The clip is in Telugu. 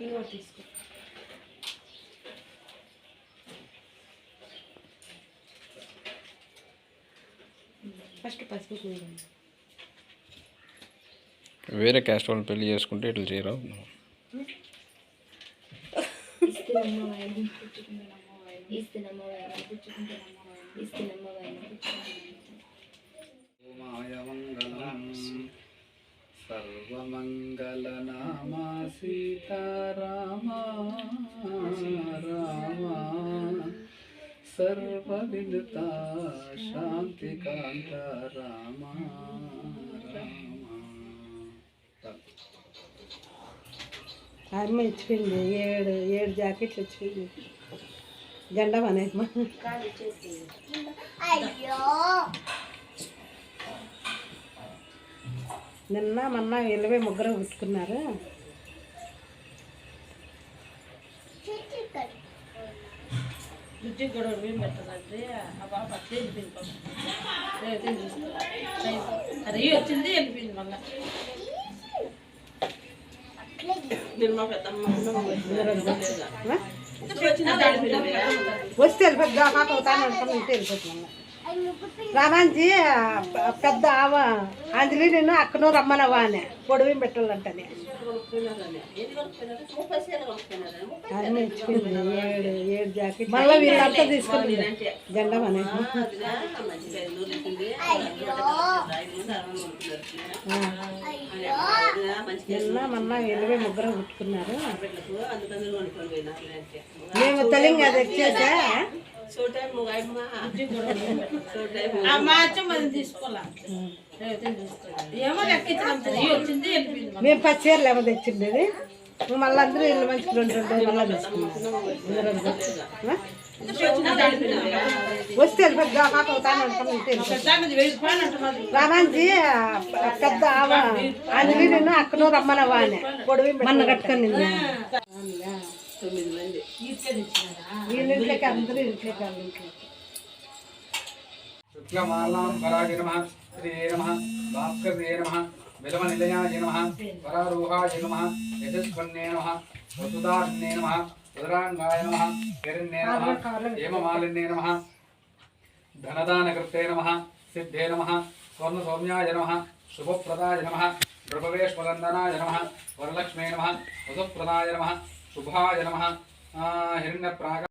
ఇంకో తీసుకో. ఫస్ట్ పసుపు కూర వేరే క్యాస్ట్ వాళ్ళు పెళ్ళి చేసుకుంటే ఇట్లా చేయరా? ఇస్తున్నమ్మ ఇస్తున్నమ్మ ఇస్తున్నమ్మ సర్వమంగళనామా సీతారామ రామ సర్వవిదిత శాంతికాంత రామ రామ అమ్మ ఇచ్చిపోయింది ఏడు ఏడు జాకెట్లు ఇచ్చిపోయింది జెండా అనేమ్మా కాదు నిన్న మొన్న ఇరవై ముగ్గురు కుట్టుకున్నారు బుజ్జి కూడా ఆ బాబు అట్లే పాపం. రేవతి చూసుకో. అరే వచ్చింది వెళ్ళిపోయింది మళ్ళా వస్తే వెళ్ళిపోద్ది కాక అవుతాను అనుకుని ఇంటే వెళ్ళిపోతున్నాను రామాంజీ పెద్ద ఆవ. అంజలి నేను అక్కనో రమ్మనవా అని. పొడివి పెట్టాలంటని. ఏడు ఏడు జాకెట్ మళ్ళీ వీళ్ళంతా తీసుకుంది జెండా అనే నిన్న మొన్న ఇరవై ముగ్గురు కుట్టుకున్నారు మేము తెలింగా మళ్ళా. మేము పచ్చి చీరలు ఏమో తెచ్చిండేది. మళ్ళీ అందరూ ఇల్లు రెండు రెండు మళ్ళీ? వస్తే వెళ్ళిపోద్ది కాక అవుతాను రామాంజీ ప- పెద్ద అంజలి నేను అక్కనో రమ్మనవా అని పొడివి మొన్న కట్టుకొని తొమ్మిది మంది ఈడ్చనిచ్చినారా వీళ్ళ ఇంట్లోకి అందరూ ఇంట్లోకి వాళ్ళ ఇంట్లోకి. శుక్లమాలాం పరాజ నమ శ్రీ నమ భాస్కర్యే నమ. విలమనిలయాయ నమ పరారూహాయ నమ యశస్వన్నే నమ వసుదాన్నే నమ ఉదరాంగాయ నమ హిరణ్యే నమ హేమమాలిన్యే నమ ధనదానకృతే నమ సిద్ధే నమ స్వర్ణసౌమ్యాయ నమ శుభప్రదాయ నమ నృపవేశ్వరందనాయ నమ వరలక్ష్మే నమ వసుప్రదాయ నమ శుభాయ నమ హిరణ్యప్రాగ